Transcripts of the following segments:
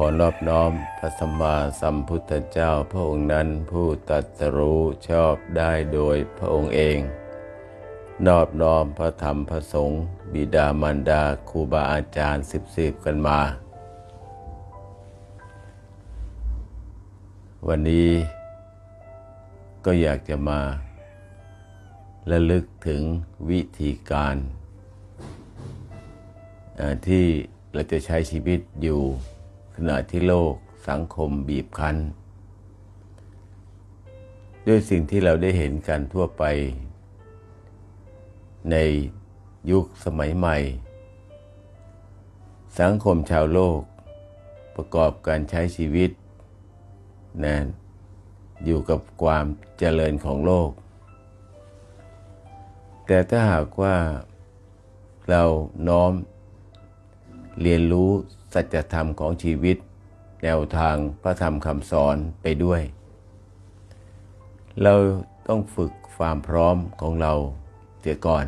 ขอนอบน้อมพระสัมมาสัมพุทธเจ้าพระองค์นั้นผู้ตรัสรู้ชอบได้โดยพระองค์เอง นอบน้อมพระธรรมพระสงฆ์บิดามารดาครูบาอาจารย์สิบสิบกันมา วันนี้ก็อยากจะมาระลึกถึงวิธีการที่เราจะใช้ชีวิตอยู่ ขณะที่โลกสังคมบีบคั้น ด้วยสิ่งที่เราได้เห็นกันทั่วไป ในยุคสมัยใหม่ สังคมชาวโลกประกอบการใช้ชีวิตนะอยู่กับความเจริญของโลก แต่ถ้าหากว่าเราน้อมเรียนรู้ สัจธรรมของชีวิต แนวทางพระธรรมคำสอนไปด้วย เราต้องฝึกความพร้อมของเราเสียก่อน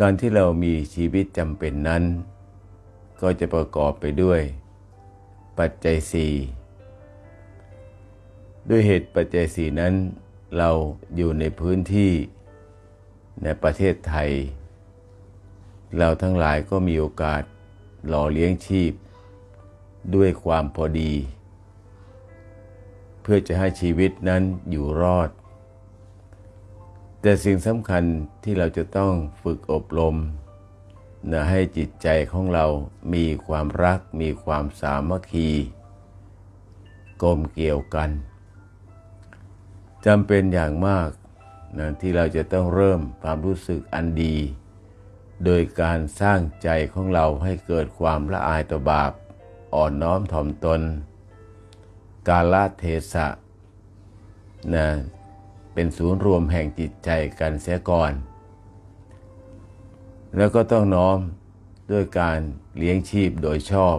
การที่เรามีชีวิตจำเป็นนั้น ก็จะประกอบไปด้วย ปัจจัยสี่ด้วยเหตุปัจจัยสี่นั้น เราอยู่ในพื้นที่ในประเทศไทย เราทั้งหลายก็มีโอกาส หล่อเลี้ยงชีพ ด้วยความพอดี เพื่อจะให้ชีวิตนั้นอยู่รอด แต่สิ่งสำคัญที่เราจะต้องฝึกอบรมนะให้จิตใจของเรามีความรัก มีความสามัคคีกลมเกี่ยวกันจำเป็นอย่างมากนะที่เราจะต้องเริ่มความรู้สึกอันดี โดยการสร้างใจของเราให้เกิดความละอายต่อบาป อ่อนน้อมถ่อมตน กาลเทศะนะเป็นศูนย์รวมแห่งจิตใจกันเสียก่อน แล้วก็ต้องน้อมด้วยการเลี้ยงชีพโดยชอบ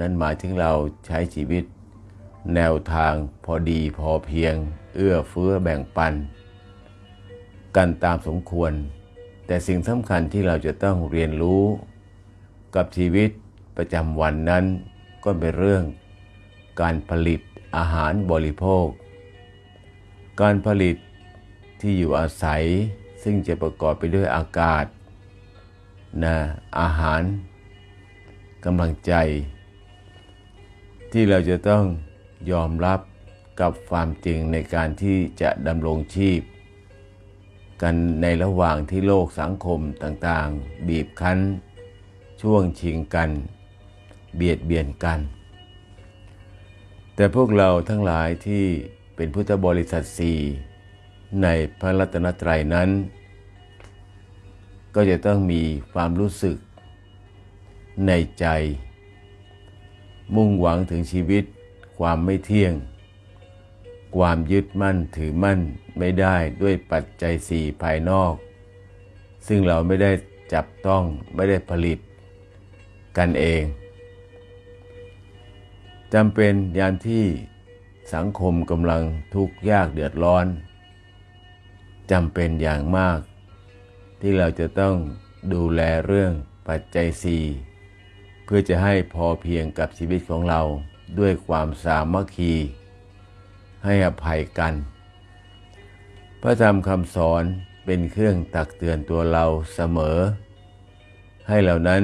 นั่นหมายถึงเราใช้ชีวิต แนวทางพอดีพอเพียง เอื้อเฟื้อแบ่งปัน กันตามสมควร แต่สิ่งสำคัญที่เราจะต้องเรียนรู้กับชีวิตประจำวันนั้น ก็เป็นเรื่อง การผลิตอาหารบริโภค การผลิตที่อยู่อาศัยซึ่งจะประกอบไปด้วยอากาศนะอาหารกำลังใจ ที่เราจะต้องยอมรับกับความจริงในการที่จะดำรงชีพ กันในระหว่างที่โลกสังคมต่างๆ บีบคั้น ช่วงชิงกัน เบียดเบียนกัน แต่พวกเราทั้งหลายที่เป็นพุทธบริษัทสี่ในพระรัตนตรัยนั้น ก็จะต้องมีความรู้สึกในใจ มุ่งหวังถึงชีวิตความไม่เที่ยง ความยึดมั่นถือมั่นไม่ได้ด้วยปัจจัยสี่ภายนอก ซึ่งเราไม่ได้จับต้องไม่ได้ผลิตกันเองจำเป็นยามที่สังคมกำลังทุกข์ยากเดือดร้อนจำเป็นอย่างมาก ที่เราจะต้องดูแลเรื่องปัจจัยสี่เพื่อจะให้พอเพียงกับชีวิตของเราด้วยความสามัคคี ให้อภัยกัน พระธรรมคำสอนเป็นเครื่องตักเตือนตัวเราเสมอ ให้เหล่านั้น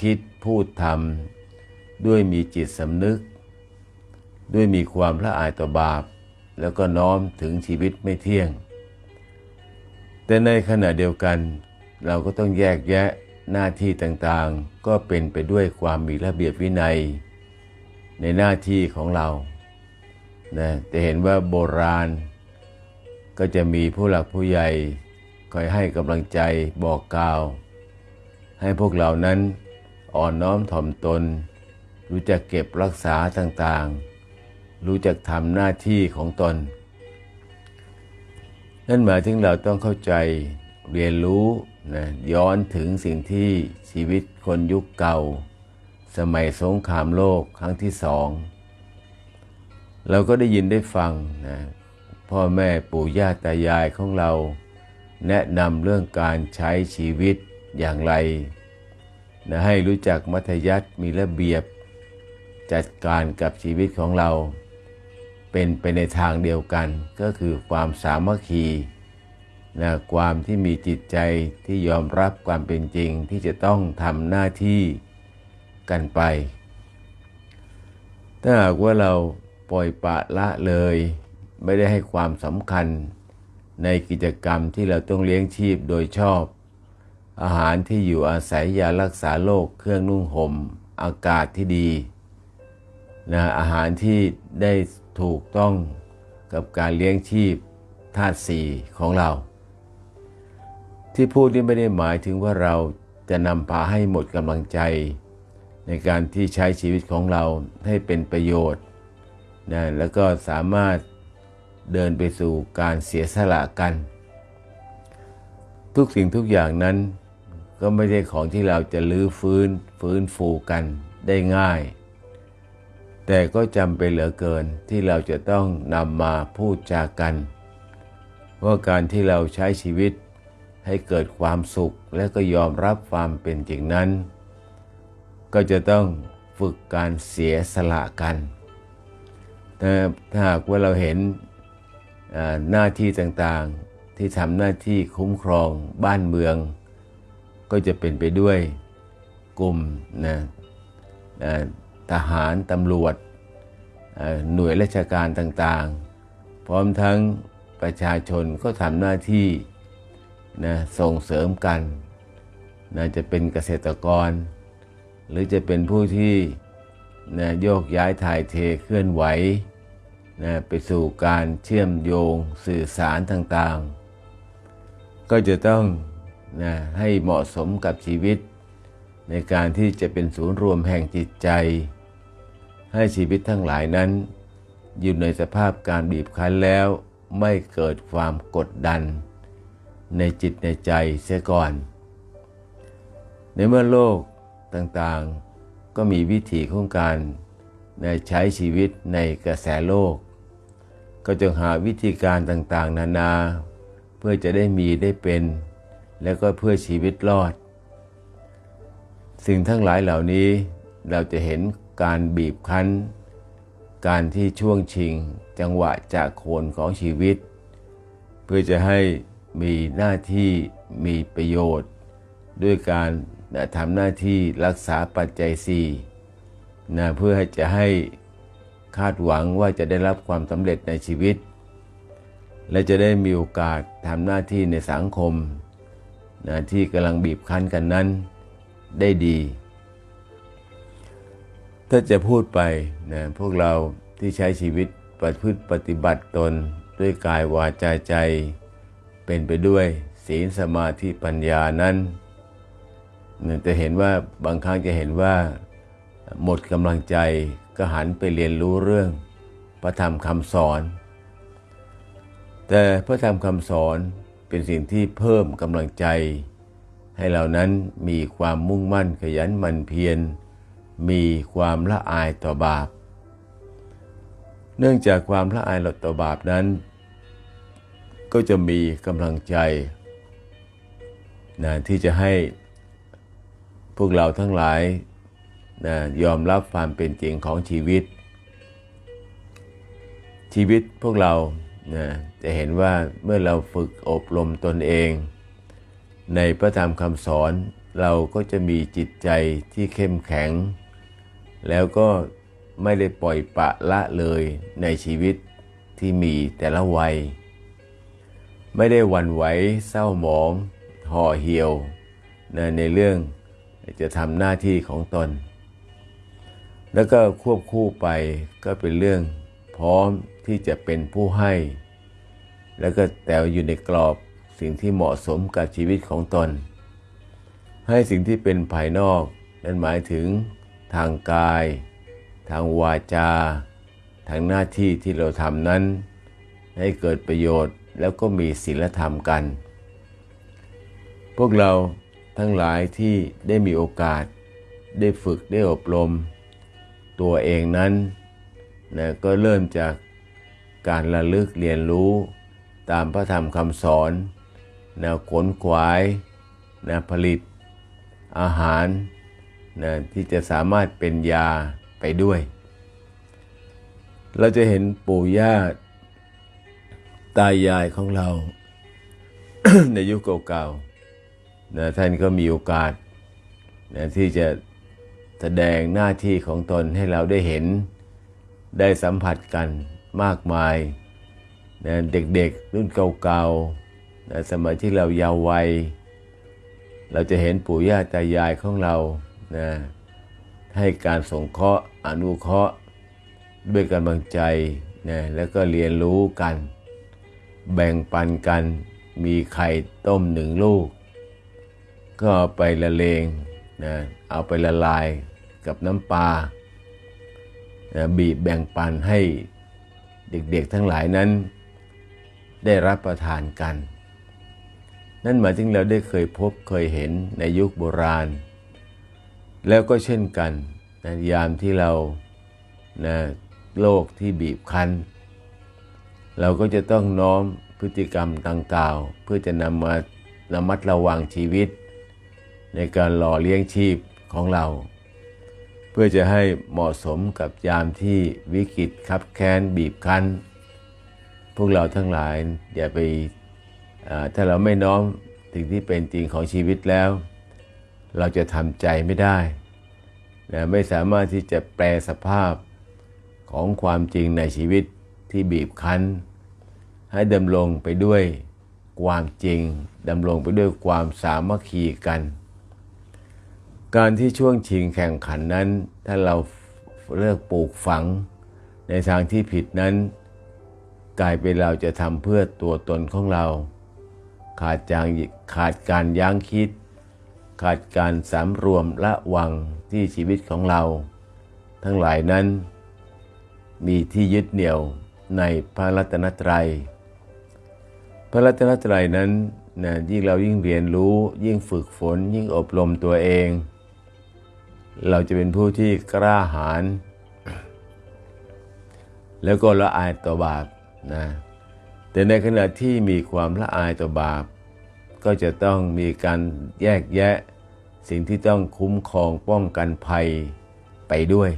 คิดพูดทำด้วยมีจิตสำนึก ด้วยมีความละอายต่อบาป แล้วก็น้อมถึงชีวิตไม่เที่ยง แต่ในขณะเดียวกัน เราก็ต้องแยกแยะหน้าที่ต่างๆ ก็เป็นไปด้วยความมีระเบียบวินัย ในหน้าที่ของเรา นะจะเห็นว่าโบราณ ก็จะมีผู้หลักผู้ใหญ่คอยให้กำลังใจบอกกล่าว ให้พวกเรานั้นอ่อนน้อมถ่อมตน รู้จักเก็บรักษาต่างๆ รู้จักทำหน้าที่ของตน นั่นหมายถึงเราต้องเข้าใจเรียนรู้นะย้อนถึงสิ่งที่ชีวิตคนยุคเก่า สมัยสงครามโลกครั้งที่สอง เราก็ได้ยินได้ฟังนะพ่อแม่ปู่ย่าตายายของเรา แนะนำเรื่องการใช้ชีวิตอย่างไรนะให้รู้จักมัธยัติมีระเบียบ จัดการกับชีวิตของเรา เป็นไปในทางเดียวกัน ก็คือความสามัคคีนะความที่มีจิตใจที่ยอมรับความเป็นจริงที่จะต้องทำหน้าที่กันไป ถ้าหากว่าเรา ปล่อยปละละเลย ไม่ได้ให้ความสำคัญในกิจกรรมที่เราต้องเลี้ยงชีพโดยชอบ อาหารที่อยู่อาศัยยารักษาโรคเครื่องนุ่งหม่มอากาศที่ดีนะอาหารที่ได้ถูกต้องกับการเลี้ยงชีพธาตุสี่ของเรา ที่พูดนี้ไม่ได้หมายถึงว่าเราจะนำพาให้หมดกำลังใจ ในการที่ใช้ชีวิตของเราให้เป็นประโยชน์ นะแล้วก็สามารถเดินไปสู่การเสียสละกัน ทุกสิ่งทุกอย่างนั้นก็ไม่ใช่ของที่เราจะลื้อฟื้นฟื้นฟูกันได้ง่าย แต่ก็จำเป็นเหลือเกินที่เราจะต้องนำมาพูดจากัน ว่าการที่เราใช้ชีวิตให้เกิดความสุขและก็ยอมรับความเป็นจริงนั้น ก็จะต้องฝึกการเสียสละกัน ถ้าหากว่าเราเห็นหน้าที่ต่างๆที่ทำหน้าที่คุ้มครองบ้านเมือง ก็จะเป็นไปด้วยกลุ่มนะทหารตำรวจหน่วยราชการต่างๆ พร้อมทั้งประชาชนก็ทำหน้าที่นะส่งเสริมกันนะจะเป็นเกษตรกร หรือจะเป็นผู้ที่ นะโยกย้ายถ่ายเทเคลื่อนไหวนะไปสู่การเชื่อมโยงสื่อสารต่างๆ ก็จะต้องนะให้เหมาะสมกับชีวิต ในการที่จะเป็นศูนย์รวมแห่งจิตใจ ให้ชีวิตทั้งหลายนั้น อยู่ในสภาพการบีบคั้นแล้วไม่เกิดความกดดัน ในจิตในใจเสียก่อน ในเมื่อโลกต่างๆ ก็มีวิถีของการในใช้ชีวิตในกระแสโลก ก็จงหาวิธีการต่างๆ นานา เพื่อจะได้มีได้เป็น แล้วก็เพื่อชีวิตรอด สิ่งทั้งหลายเหล่านี้เราจะเห็นการบีบคั้น การที่ช่วงชิงจังหวะจากโคนของชีวิต เพื่อจะให้มีหน้าที่มีประโยชน์ ด้วยการ ทำหน้าที่รักษาปัจจัยสี่นะเพื่อให้จะให้คาดหวังว่าจะได้รับความสำเร็จในชีวิต และจะได้มีโอกาสทำหน้าที่ในสังคมนะที่กำลังบีบคั้นกันนั้นได้ดี ถ้าจะพูดไปนะพวกเราที่ใช้ชีวิตประพฤติปฏิบัติตนด้วยกายวาจาใจ เป็นไปด้วยศีลสมาธิปัญญานั้น จะเห็นว่าบางครั้งจะเห็นว่าหมดกำลังใจก็หันไปเรียนรู้เรื่อง พระธรรมคำสอน แต่พระธรรมคำสอนเป็นสิ่งที่เพิ่มกำลังใจ ให้เรานั้นมีความมุ่งมั่นขยันหมั่นเพียรมีความละอายต่อบาป เนื่องจากความละอายต่อบาปนั้น ก็จะมีกำลังใจนะที่จะให้ พวกเราทั้งหลายนะยอมรับความเป็นจริงของชีวิต ชีวิตพวกเรานะจะเห็นว่าเมื่อเราฝึกอบรมตนเอง ในพระธรรมคำสอนเราก็จะมีจิตใจที่เข้มแข็ง แล้วก็ไม่ได้ปล่อยปะละเลยในชีวิตที่มีแต่ละวัย ไม่ได้หวั่นไหวเศร้าหมอง ห่อเหี่ยวนะในเรื่อง จะทำหน้าที่ของตน แล้วก็ควบคู่ไปก็เป็นเรื่องพร้อมที่จะเป็นผู้ให้ แล้วก็แต่อยู่ในกรอบสิ่งที่เหมาะสมกับชีวิตของตน ให้สิ่งที่เป็นภายนอก นั่นหมายถึงทางกาย ทางวาจา ทางหน้าที่ที่เราทำนั้น ให้เกิดประโยชน์แล้วก็มีศีลธรรมกัน พวกเรา ทั้งหลายที่ได้มีโอกาสได้ฝึกได้อบรม ตัวเองนั้นนะก็เริ่มจากการระลึกเรียนรู้ตามพระธรรมคำสอนนะขนขวายนะผลิตอาหารนะที่จะสามารถเป็นยาไปด้วย เราจะเห็นปู่ย่าตายายของเราในยุคเก่าๆ นะท่านก็มีโอกาสนะที่จะแสดงหน้าที่ของตนให้เราได้เห็นได้สัมผัสกันมากมายนะเด็กๆ รุ่นเก่าๆนะสมัยที่เราเยาว์วัย เราจะเห็นปู่ย่าตายายของเรานะให้การสงเคราะห์อนุเคราะห์ด้วยกำลังใจนะแล้วก็เรียนรู้กัน แบ่งปันกันมีไข่ต้มหนึ่งลูก ก็ไปละเลงนะเอาไปละลายกับน้ำปลานะบีบแบ่งปันให้เด็กๆทั้งหลายนั้น ได้รับประทานกัน นั่นหมายถึงเราได้เคยพบเคยเห็นในยุคโบราณ แล้วก็เช่นกันนะยามที่เรานะโลกที่บีบคั้น เราก็จะต้องน้อมพฤติกรรมดังกล่าวเพื่อจะนำมาระมัดระวังชีวิต ในการหล่อเลี้ยงชีพของเรา เพื่อจะให้เหมาะสมกับยามที่วิกฤตคับแค้นบีบคั้น พวกเราทั้งหลายอย่าไปถ้าเราไม่น้อมถึงที่เป็นจริงของชีวิตแล้ว เราจะทำใจไม่ได้นะไม่สามารถที่จะแปลสภาพของความจริงในชีวิตที่บีบคั้น ให้ดำรงไปด้วยความจริงดำรงไปด้วยความสามัคคีกัน การที่ช่วงชิงแข่งขันนั้น ถ้าเราเลือกปลูกฝังในทางที่ผิดนั้น กลายเป็นเราจะทำเพื่อตัวตนของเรา ขาดจางขาดการยั้งคิด ขาดการสำรวมละวังที่ชีวิตของเรา ทั้งหลายนั้น มีที่ยึดเหนี่ยวในพระรัตนตรัย พระรัตนตรัยนั้นนะยิ่งเรายิ่งเรียนรู้ยิ่งฝึกฝนยิ่งอบรมตัวเอง เราจะเป็นผู้ที่กล้าหาญแล้วก็ละอายต่อบาปนะแต่ในขณะที่มีความละอายต่อบาป ก็จะต้องมีการแยกแยะ สิ่งที่ต้องคุ้มครองป้องกันภัยไปด้วย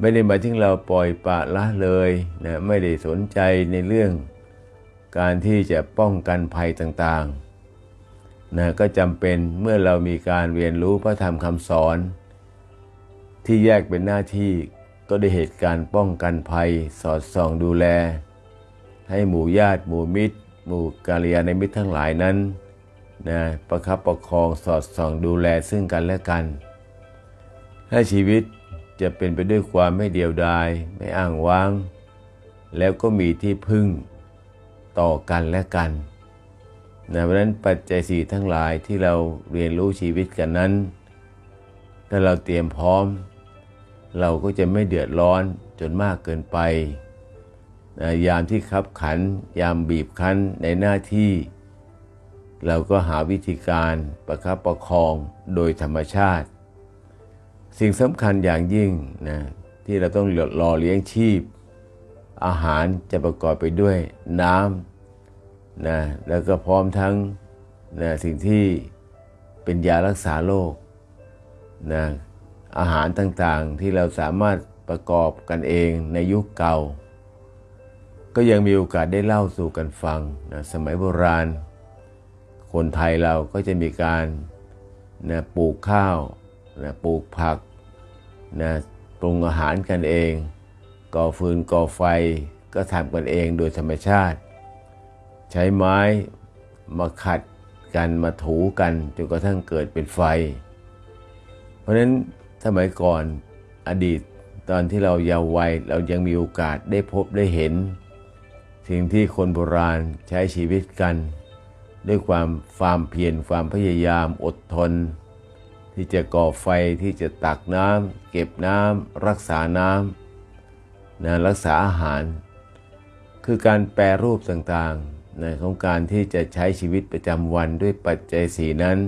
ไม่ได้หมายถึงเราปล่อยปละละเลยนะไม่ได้สนใจในเรื่องการที่จะป้องกันภัยต่างๆ นะก็จำเป็นเมื่อเรามีการเรียนรู้พระธรรมคำสอน ที่แยกเป็นหน้าที่ก็ได้เหตุการณ์ป้องกันภัยสอดส่องดูแล ให้หมู่ญาติหมู่มิตร หมู่กาลยานมิตรทั้งหลายนั้นนะประคับประคองสอดส่องดูแลซึ่งกันและกันให้ชีวิตจะเป็นไปด้วยความไม่เดียวดาย ไม่อ้างว้าง แล้วก็มีที่พึ่งต่อกันและกัน นะเพราะนั้นปัจจัยสี่ทั้งหลายที่เราเรียนรู้ชีวิตกันนั้น ถ้าเราเตรียมพร้อม เราก็จะไม่เดือดร้อนจนมากเกินไปนะยามที่คับขัน ยามบีบคั้นในหน้าที่ เราก็หาวิธีการประคับประคองโดยธรรมชาติ สิ่งสำคัญอย่างยิ่งนะที่เราต้องหล่อเลี้ยงชีพ อาหารจะประกอบไปด้วยน้ำ นะแล้วก็พร้อมทั้งนะสิ่งที่เป็นยารักษาโรคนะอาหารต่างๆที่เราสามารถประกอบกันเองในยุคเก่า ก็ยังมีโอกาสได้เล่าสู่กันฟังนะสมัยโบราณ คนไทยเราก็จะมีการนะปลูกข้าวนะปลูกผักนะปรุงอาหารกันเอง ก่อฟืนก่อไฟก็ทำกันเองโดยธรรมชาติ ใช้ไม้มาขัดกันมาถูกันจนกระทั่งเกิดเป็นไฟ เพราะฉะนั้นสมัยก่อนอดีตตอนที่เราเยาว์วัยเรายังมีโอกาสได้พบได้เห็น สิ่งที่คนโบราณใช้ชีวิตกัน ด้วยความความเพียรความพยายามอดทน ที่จะก่อไฟที่จะตักน้ำเก็บน้ำรักษาน้ำนะรักษาอาหาร คือการแปรรูปต่างๆ นะของการที่จะใช้ชีวิตประจำวันด้วยปัจจัยสีนั้น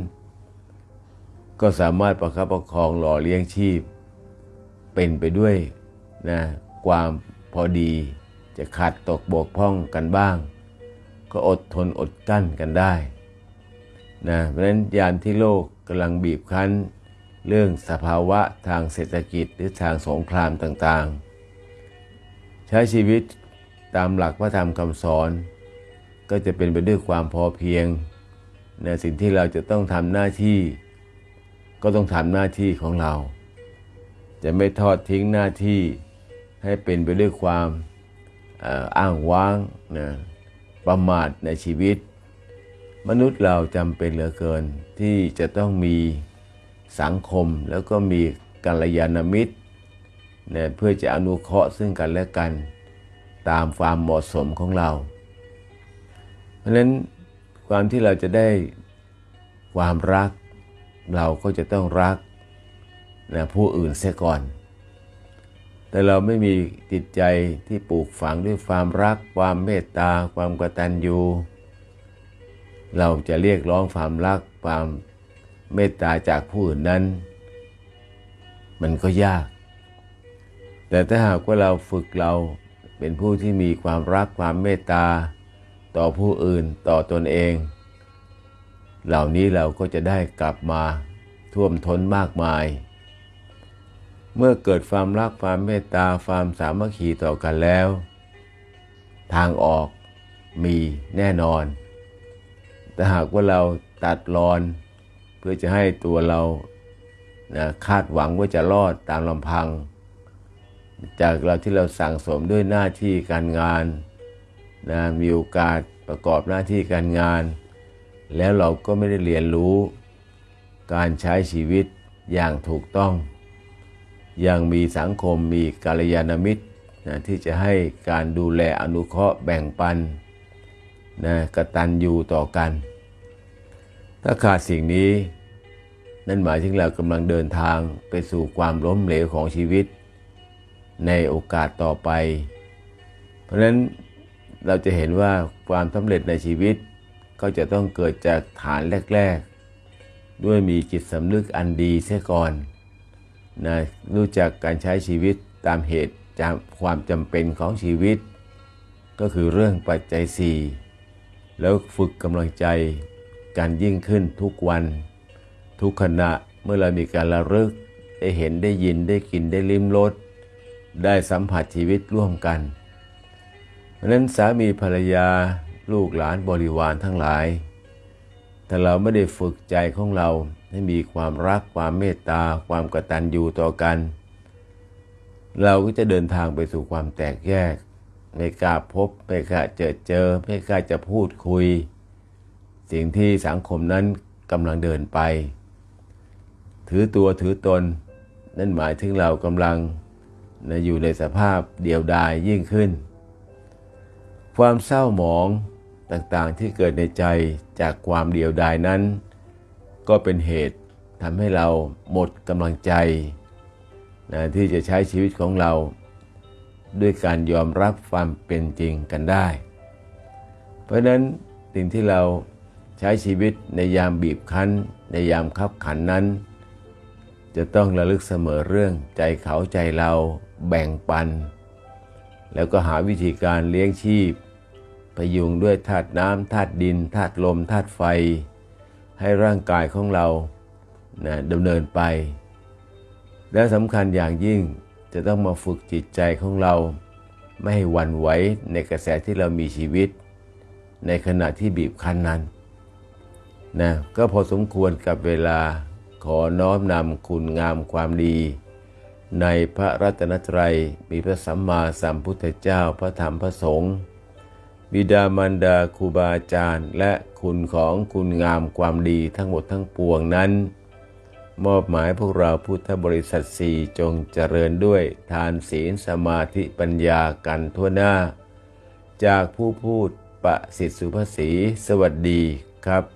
ก็สามารถประคับประคองหล่อเลี้ยงชีพ เป็นไปด้วยนะความพอดีจะขาดตกบกพร่องกันบ้าง ก็อดทนอดกั้นกันได้นะเพราะฉะนั้นยามที่โลกกำลังบีบคั้น เรื่องสภาวะทางเศรษฐกิจหรือทางสงครามต่างๆ ใช้ชีวิตตามหลักพระธรรมคำสอน ก็จะเป็นไปด้วยความพอเพียงในสิ่งที่เราจะต้องทำหน้าที่ ก็ต้องทำหน้าที่ของเรา จะไม่ทอดทิ้งหน้าที่ให้เป็นไปด้วยความอ้างว้างนะประมาทในชีวิต มนุษย์เราจำเป็นเหลือเกินที่จะต้องมีสังคมแล้วก็มีกัลยาณมิตรเนี่ยเพื่อจะอนุเคราะห์ซึ่งกันและกัน ตามความเหมาะสมของเรา เพราะฉะนั้นความที่เราจะได้ความรัก เราก็จะต้องรักนะผู้อื่นเสียก่อน แต่เราไม่มีจิตใจที่ปลูกฝังด้วยความรัก ความเมตตา ความกตัญญูเราจะเรียกร้องความรัก ความเมตตาจากผู้อื่นนั้น มันก็ยาก แต่ถ้าหากว่าเราฝึกเราเป็นผู้ที่มีความรักความเมตตา ต่อผู้อื่นต่อตนเอง เหล่านี้เราก็จะได้กลับมาท่วมท้นมากมาย เมื่อเกิดความรักความเมตตาความสามัคคีต่อกันแล้ว ทางออกมีแน่นอน แต่หากว่าเราตัดรอน เพื่อจะให้ตัวเรานะคาดหวังว่าจะรอดตามลำพัง จากเราที่เราสั่งสมด้วยหน้าที่การงาน นะมีโอกาสประกอบหน้าที่การงาน แล้วเราก็ไม่ได้เรียนรู้การใช้ชีวิตอย่างถูกต้อง ยังมีสังคมมีกาลยานมิตรนะที่จะให้การดูแลอนุเคราะห์แบ่งปันนะกตัญญูต่อกัน ถ้าขาดสิ่งนี้ นั่นหมายถึงเรากำลังเดินทางไปสู่ความล้มเหลวของชีวิต ในโอกาสต่อไป เพราะฉะนั้น เราจะเห็นว่าความสำเร็จในชีวิต ก็จะต้องเกิดจากฐานแรก ๆ ด้วยมีจิตสำนึกอันดีเสียก่อนนะรู้จักการใช้ชีวิตตามเหตุจามความจำเป็นของชีวิต ก็คือเรื่องปัจจัยสี่แล้วฝึกกำลังใจการยิ่งขึ้นทุกวัน ทุกขณะเมื่อเรามีการระลึกได้เห็นได้ยินได้กินได้ลิ้มรสได้สัมผัสชีวิตร่วมกัน ราะนั้นสามีภรรยาลูกหลานบริวารทั้งหลาย ถ้าเราไม่ได้ฝึกใจของเราให้มีความรักความเมตตา ความกตัญญูต่อกัน เราก็จะเดินทางไปสู่ความแตกแยก ไม่กล้าพบ ไม่กล้าเจอเจอ ไม่กล้าจะพูดคุย สิ่งที่สังคมนั้นกำลังเดินไป ถือตัวถือตน นั่นหมายถึงเรากำลังนะอยู่ในสภาพเดียวดายยิ่งขึ้น ความเศร้าหมองต่างๆที่เกิดในใจจากความเดียวดายนั้น ก็เป็นเหตุทำให้เราหมดกำลังใจนะที่จะใช้ชีวิตของเรา ด้วยการยอมรับความเป็นจริงกันได้ เพราะฉะนั้นสิ่งที่เราใช้ชีวิตในยามบีบคั้น ในยามขับขันนั้น จะต้องระลึกเสมอเรื่องใจเขาใจเราแบ่งปัน แล้วก็หาวิธีการเลี้ยงชีพ พยุงด้วยธาตุน้ำธาตุดินธาตุลมธาตุไฟ ให้ร่างกายของเรานะดำเนินไป และสำคัญอย่างยิ่งจะต้องมาฝึกจิตใจของเรา ไม่ให้หวั่นไหวในกระแสที่เรามีชีวิต ในขณะที่บีบคั้นนั้นนะก็พอสมควรกับเวลาขอน้อมนำคุณงามความดี ในพระรัตนตรัยมีพระสัมมาสัมพุทธเจ้าพระธรรมพระสงฆ์ บิดามารดาครูบาอาจารย์ และคุณของคุณงามความดีทั้งหมดทั้งปวงนั้น มอบหมายพวกเราพุทธบริษัทสี่จงเจริญด้วยทานศีลสมาธิปัญญากันทั่วหน้า จากผู้พูดประสิทธิสุภาษีสวัสดีครับ